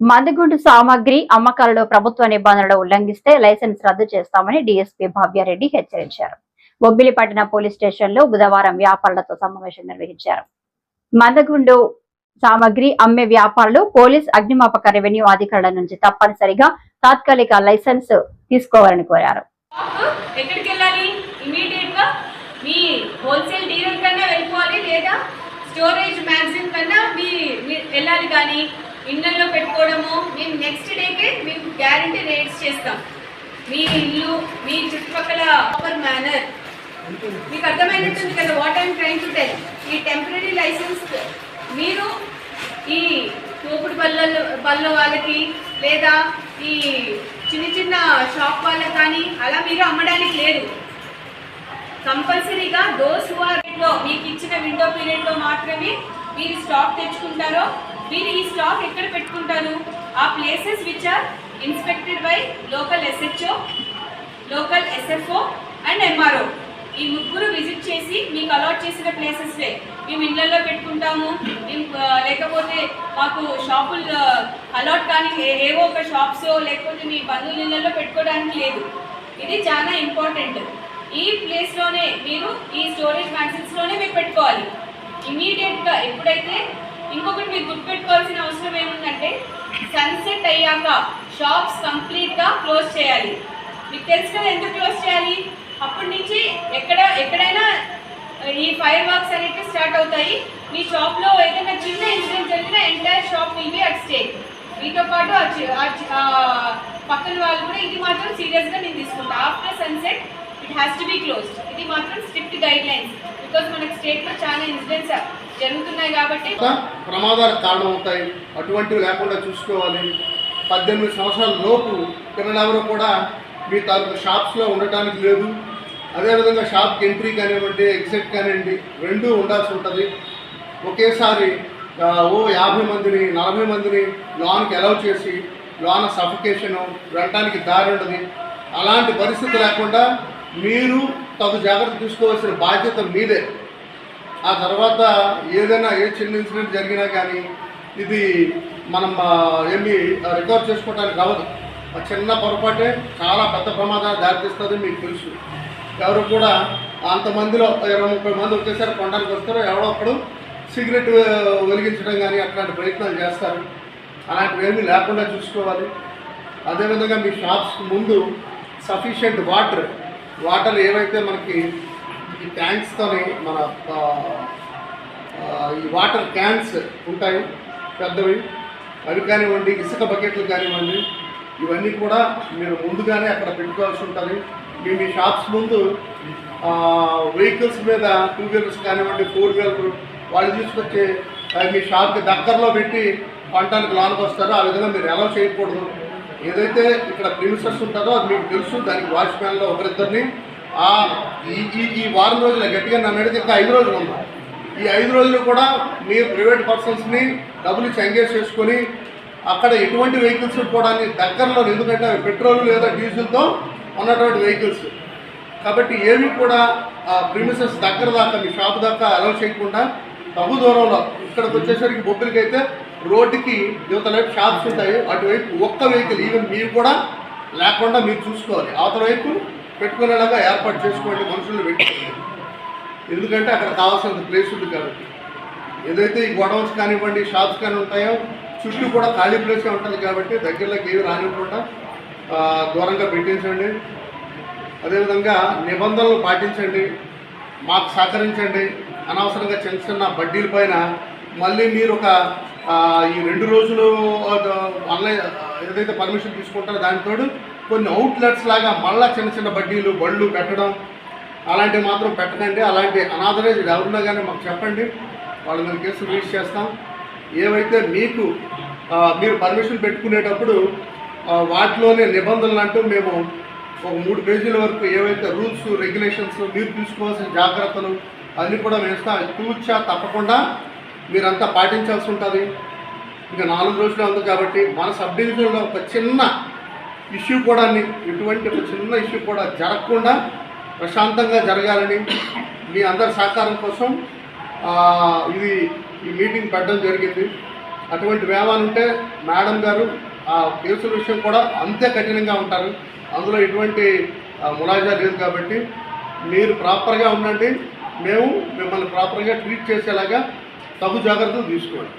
మందుగుండు సామాగ్రి అమ్మకాలలో ప్రభుత్వ నిబంధనలు ఉల్లంఘిస్తే లైసెన్స్ రద్దు చేస్తామని డీఎస్పీ భవ్యారెడ్డి హెచ్చరించారు. బొబ్బిలిపట్టిన పోలీస్ స్టేషన్లో బుధవారం వ్యాపారులతో సమావేశం నిర్వహించారు. మందగుండు సామాగ్రి అమ్మే వ్యాపారులు పోలీస్ అగ్నిమాపక రెవెన్యూ అధికారుల నుంచి తప్పనిసరిగా తాత్కాలిక లైసెన్స్ తీసుకోవాలని కోరారు. ఎక్కడికి వెళ్ళాలి ఇమీడియట్గా మీ హోల్సేల్ డీలర్ కన్నా వెళ్ళిపోవాలి లేదా స్టోరేజ్ మ్యాగజైన్ కన్నా మీ వెళ్ళాలి కానీ ఇళ్ళల్లో పెట్టుకోవడము మేము నెక్స్ట్ డేకే మేము గ్యారంటీ రేట్స్ చేస్తాం. మీ ఇల్లు మీ చుట్టుపక్కల ప్రాపర్ మేనర్ మీకు అర్థమైనట్టుంది కదా what I'm trying to tell ఈ టెంపరీ లైసెన్స్ మీరు ఈ తోపుడు బల్ల బల్ల వాళ్ళకి లేదా ఈ చిన్న చిన్న షాప్ వాళ్ళకి కానీ అలా మీరు అమ్మడానికి లేదు. కంపల్సరీగా దోస్లో మీకు ఇచ్చిన విండో పీరియడ్లో మాత్రమే మీరు స్టాక్ తెచ్చుకుంటారో మీరు ఈ స్టాక్ ఎక్కడ పెట్టుకుంటారు? ఆ places which are inspected by local SHO local SFO and MRO ఈ ముగ్గురు విజిట్ చేసి మీకు అలాట్ చేసిన ప్లేసెస్లే మేము ఇళ్ళలో పెట్టుకుంటాము. మేము లేకపోతే మాకు షాపులు అలాట్ కానీ ఏవో ఒక షాప్స్ లేకపోతే మీ బంధువుల ఇళ్ళలో పెట్టుకోవడానికి లేదు. ఇది చాలా ఇంపార్టెంట్ ఈ ప్లేస్లోనే మీరు ఈ స్టోరేజ్ మ్యాగ్జిన్స్లోనే మీరు పెట్టుకోవాలి. ఇమీడియట్గా ఎప్పుడైతే ఇంకొకటి మీరు గుర్తుపెట్టుకోవాల్సిన అవసరం ఏముందంటే సన్సెట్ అయ్యాక షాప్స్ కంప్లీట్గా క్లోజ్ చేయాలి. మీకు తెలుసు కదా ఎందుకు క్లోజ్ చేయాలి? అప్పటి నుంచి ఎక్కడ ఎక్కడైనా ఈ ఫైర్ వర్క్స్ అనేవి స్టార్ట్ అవుతాయి. మీ షాప్లో ఏదైనా చిన్న ఇన్సిడెంట్ జరిగినా entire shop will be at stake మీతో పాటు పక్కన వాళ్ళు కూడా ఇది మాత్రం సీరియస్గా నేను తీసుకుంటా. After sunset it has to be closed ఇది మాత్రం స్ట్రిక్ట్ గైడ్ లైన్స్ బికాస్ మనకి స్టేట్లో చాలా ఇన్సిడెంట్స్ జరుగుతున్నాయి కాబట్టి ప్రమాదాలకు కారణమవుతాయి అటువంటివి లేకుండా చూసుకోవాలి. పద్దెనిమిది సంవత్సరాల లోపు పిల్లలెవరూ కూడా మీ తాలూకు షాప్స్లో ఉండటానికి లేదు. అదేవిధంగా షాప్కి ఎంట్రీ కానివ్వండి ఎగ్జిట్ కానివ్వండి రెండూ ఉండాల్సి ఉంటుంది. ఒకేసారి ఓ యాభై మందిని నలభై మందిని లోన్కి అలౌ చేసి లోన సఫికేషను వెళ్ళటానికి దారి ఉండదు. అలాంటి పరిస్థితి లేకుండా మీరు తగు జాగ్రత్త తీసుకోవాల్సిన బాధ్యత మీదే. ఆ తర్వాత ఏదైనా ఏ చిన్న ఇన్సిడెంట్ జరిగినా కానీ ఇది మనం ఏమి రికవర్ చేసుకోవడానికి అవ్వదు ఆ చిన్న పొరపాటే చాలా పెద్ద ప్రమాదాలు దారితీస్తుంది మీకు తెలుసు. ఎవరు కూడా అంతమందిలో ఇరవై ముప్పై మంది ఒకేసారి కొనడానికి వస్తారు ఎవడో ఒకడు సిగరెట్ వెలిగించడం కానీ అట్లాంటి ప్రయత్నాలు చేస్తారు. అలాంటివి ఏమీ లేకుండా చూసుకోవాలి. అదేవిధంగా మీ షాప్స్ ముందు సఫిషియంట్ వాటర్ వాటర్ ఏవైతే మనకి ఈ ట్యాంక్స్తోని మన ఈ వాటర్ క్యాన్స్ ఉంటాయి పెద్దవి అవి కానివ్వండి ఇసుక బకెట్లు కానివ్వండి ఇవన్నీ కూడా మీరు ముందుగానే అక్కడ పెట్టుకోవాల్సి ఉంటుంది. మీ మీ షాప్స్ ముందు వెహికల్స్ మీద టూ వీలర్స్ కానివ్వండి ఫోర్ వీలర్ వాళ్ళు తీసుకొచ్చి మీ షాప్కి దగ్గరలో పెట్టి పంటానికి లోనికి ఆ విధంగా మీరు ఎలా చేయకూడదు. ఏదైతే ఇక్కడ ప్రిమిసెస్ ఉంటుందో అది మీకు తెలుసు దానికి వాచ్మ్యాన్లో ఒకరిద్దరిని. ఆ ఈ ఈ వారం రోజులు గట్టిగా నన్ను అడిగితే ఇంకా ఐదు రోజులు ఉన్నాం. ఈ ఐదు రోజులు కూడా మీరు ప్రైవేట్ పర్సన్స్ని డబ్బులు ఇచ్చి ఎంగేజ్ చేసుకొని అక్కడ ఎటువంటి వెహికల్స్ పోవడానికి దగ్గరలో ఎందుకంటే పెట్రోల్ లేదా డీజిల్తో ఉన్నటువంటి వెహికల్స్. కాబట్టి ఏవి కూడా ప్రిమిసెస్ దగ్గర దాకా మీ షాప్ దాకా అలౌ చేయకుండా తగు దూరంలో ఇక్కడికి వచ్చేసరికి బొబ్బిలికి అయితే రోడ్డుకి యువతలవైపు షాప్స్ ఉంటాయి అటువైపు ఒక్క వెహికల్ ఈవెన్ మీరు కూడా లేకుండా మీరు చూసుకోవాలి. అవతల వైపు పెట్టుకునేలాగా ఏర్పాటు చేసుకోండి మనుషులు పెట్టుకోండి. ఎందుకంటే అక్కడ కావాల్సినంత ప్లేస్ ఉంది కాబట్టి. ఏదైతే ఈ గొడవస్ కానివ్వండి షాప్స్ కానీ ఉంటాయో చుట్టూ కూడా ఖాళీ ప్లేసే ఉంటుంది కాబట్టి దగ్గరలోకి ఏవి రానివ్వకుండా దూరంగా పెట్టించండి అదేవిధంగా నిబంధనలు పాటించండి మాకు సహకరించండి. అనవసరంగా చిన్న చిన్న బడ్డీల పైన మళ్ళీ మీరు ఒక ఈ రెండు రోజులు ఆన్లైన్ ఏదైతే పర్మిషన్ తీసుకుంటారో దానితోడు కొన్ని అవుట్లెట్స్ లాగా మళ్ళా చిన్న చిన్న బడ్డీలు బళ్ళు పెట్టడం అలాంటివి మాత్రం పెట్టకండి అలాంటి అనాథరైజ్డ్ ఎవరున్నా కానీ మాకు చెప్పండి. వాళ్ళ మీద కేసు రిలీజ్ చేస్తాం. ఏవైతే మీకు మీరు పర్మిషన్ పెట్టుకునేటప్పుడు వాటిలోనే నిబంధనలు అంటూ మేము ఒక మూడు పేజీల వరకు ఏవైతే రూల్స్ రెగ్యులేషన్స్ మీరు తీసుకోవాల్సిన జాగ్రత్తలు అన్నీ కూడా వేస్తాం తూచా తప్పకుండా మీరంతా పాటించాల్సి ఉంటుంది. ఇంకా నాలుగు రోజులే ఉంది కాబట్టి మన సబ్ డివిజన్లో ఒక చిన్న ఇష్యూ కూడా ఇటువంటి ఒక చిన్న ఇష్యూ కూడా జరగకుండా ప్రశాంతంగా జరగాలని మీ అందరి సహకారం కోసం ఇది ఈ మీటింగ్ పెట్టడం జరిగింది. అటువంటి వేమాలు ఉంటే మేడం గారు ఆ కేసుల విషయం కూడా అంతే కఠినంగా ఉంటారు. అందులో ఎటువంటి ములాజా లేదు కాబట్టి మీరు ప్రాపర్గా ఉండండి. మేము మిమ్మల్ని ప్రాపర్గా ట్రీట్ చేసేలాగా తగు జాగ్రత్తలు తీసుకోండి